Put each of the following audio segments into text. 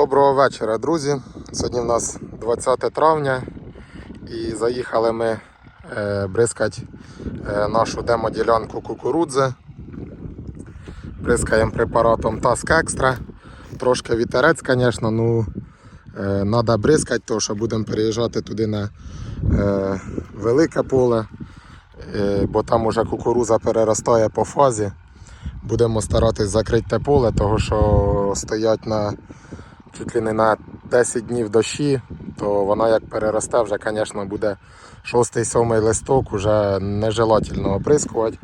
Доброго вечора, друзі. Сьогодні в нас 20 травня і заїхали ми е, бризкати е, нашу демоділянку кукурудзи. Бризкаємо препаратом Task Extra. Трошки вітерець, звісно, ну треба бризкати, тому що будемо переїжджати туди на е, велике поле, бо там уже кукуруза переростає по фазі. Будемо старатись закрити те поле, того що стоять на чуть ли не на 10 днів дощі, то вона як переросте, вже, звісно, буде 6-7 листок, вже нежелательно оприскувати,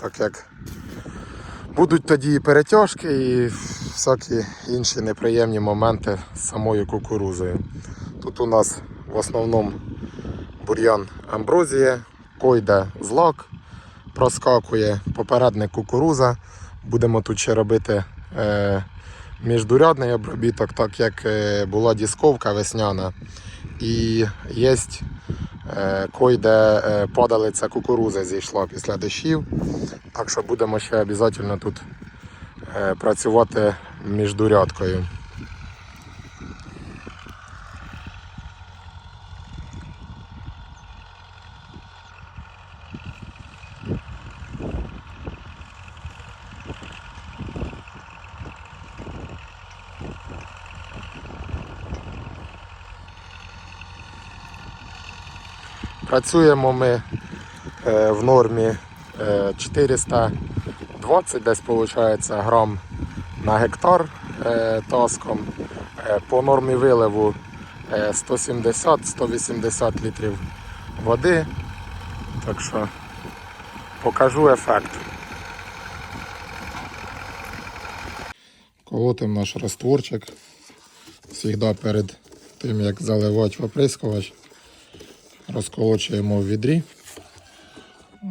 так як будуть тоді і перетяжки, і всякі інші неприємні моменти з самою кукурузою. Тут у нас в основному бур'ян амброзія, койде злак, проскакує попередник кукуруза. Будемо тут ще робити е, міждурядний обробіток, так як е, була дісковка весняна. І є кой, де е, падалиця кукурузи зійшла після дощів. Так що будемо ще обов'язково тут е, працювати міждурядкою. Працюємо ми е, в нормі е, 420 десь виходить грам на гектар е, таском. Е, По нормі виливу е, 170-180 літрів води. Так що покажу ефект. Колотимо наш растворчик. Завжди перед тим як заливати в оприскувач розколочуємо в відрі.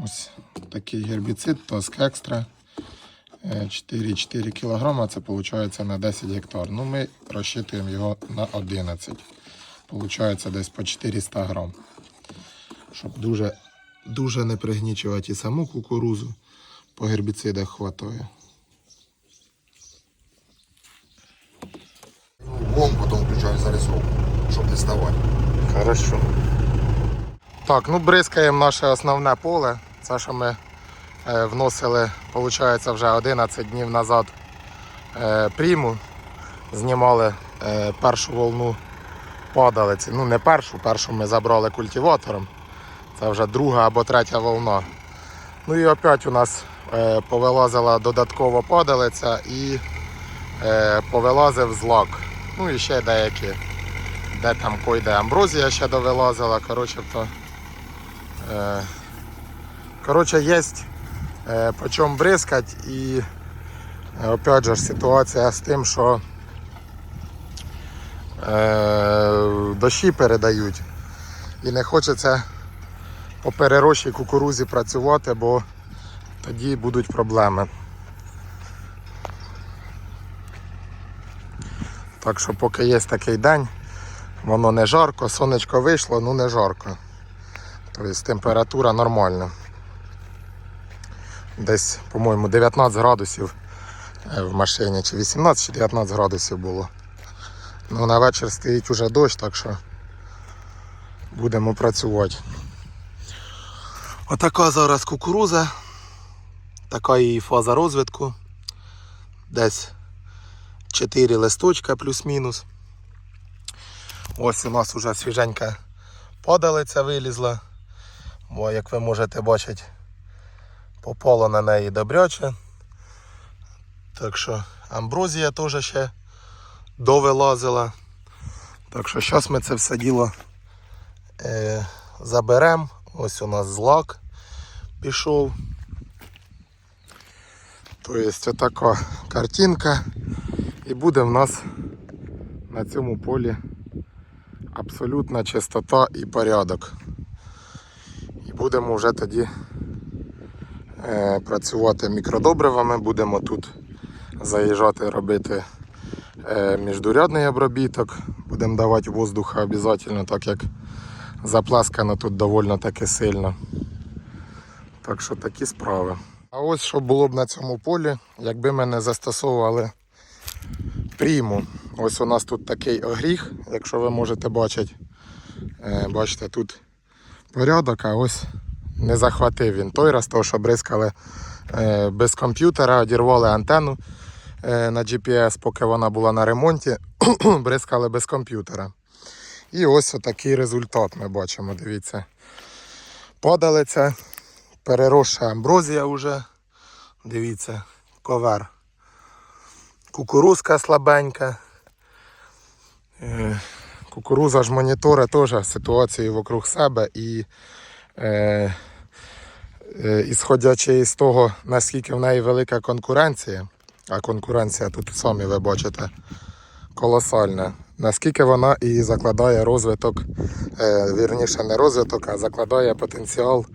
Ось такий гербіцид, Тоск Екстра. 4,4 кг, це виходить на 10 гектар. Ну, ми розчитуємо його на 11. Получається десь по 400 грам. Щоб дуже, дуже не пригнічувати і саму кукурузу, по гербіцидах хватає. Вон потом включаю зарисовку, щоб не ставати. Хорошо. Так, ну бризкаємо наше основне поле. Це, що ми е, вносили, виходить, вже 11 днів назад е, пріму. Знімали е, першу волну падалиці. Ну, не першу, першу ми забрали культиватором. Це вже друга або третя волна. Ну і опять у нас повилазила додатково падалиця і повилазив злак. Ну і ще деякі де там койде амброзія ще довилазила. Коротше, то, е, коротше, є е, по чому бризкать і е, опять же ситуація з тим, що дощі передають. І не хочеться по перерощій кукурузі працювати, бо тоді будуть проблеми. Так що поки є такий день, Воно не жарко, сонечко вийшло, ну не жарко. Тобто температура нормальна. Десь, по-моєму, 19 градусів е, в машині, чи 18 чи 19 градусів було. Ну на вечір стоїть уже дощ, так що будемо працювати. Отака зараз кукуруза, така її фаза розвитку. Десь 4 листочка плюс-мінус. Ось у нас вже свіженька падалиця вилізла. Бо, як ви можете бачити, попало на неї добряче. Так що амброзія теж ще довилазила. Так що зараз ми це все діло е, заберемо. Ось у нас злак пішов. Тобто отака картинка. І буде в нас на цьому полі абсолютна чистота і порядок. Будемо вже тоді е, працювати мікродобривами, будемо тут заїжджати робити е, міждурядний обробіток, будемо давати воздуха обов'язково, так як заплескано тут доволі таки сильно. Так що такі справи. А ось що було б на цьому полі, якби ми не застосовували пріму. Ось у нас тут такий огріх, якщо ви можете бачити. Е, Бачите, тут порядок, а ось не захватив він той раз, того, що бризкали е, без комп'ютера, одірвали антенну е, на GPS, поки вона була на ремонті, бризкали без комп'ютера. І ось отакий результат ми бачимо, дивіться. Падалиця, переросша амброзія вже. Дивіться, ковер. Кукурузка слабенька. Кукуруза ж моніторить теж ситуацію вокруг себе і е, е, ісходячи з того, наскільки в неї велика конкуренція, а конкуренція тут самі ви бачите колосальна, наскільки вона і закладає розвиток, е, вірніше не розвиток, а закладає потенціал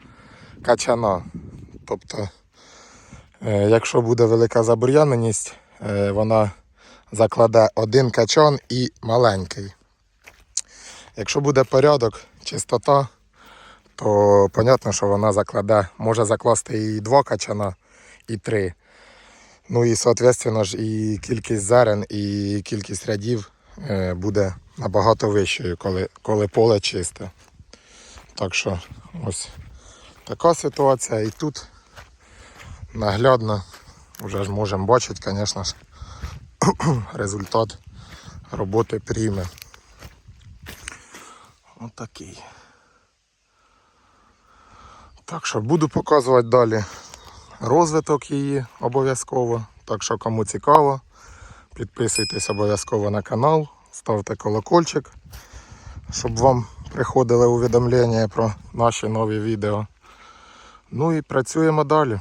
качана. Тобто, е, якщо буде велика забур'яненість, вона закладе один качан і маленький. Якщо буде порядок, чистота, то понятно, що вона закладе, може закласти і два качана, і три. Ну і, соответственно ж, і кількість зерен, і кількість рядів е, буде набагато вищою, коли, коли поле чисте. Так що ось така ситуація. І тут наглядно вже ж можемо бачити, звісно ж, результат роботи прийме. Отакий. Так що буду показувати далі розвиток її обов'язково. Так що кому цікаво, підписуйтесь обов'язково на канал, ставте колокольчик, щоб вам приходили увідомлення про наші нові відео. Ну і працюємо далі.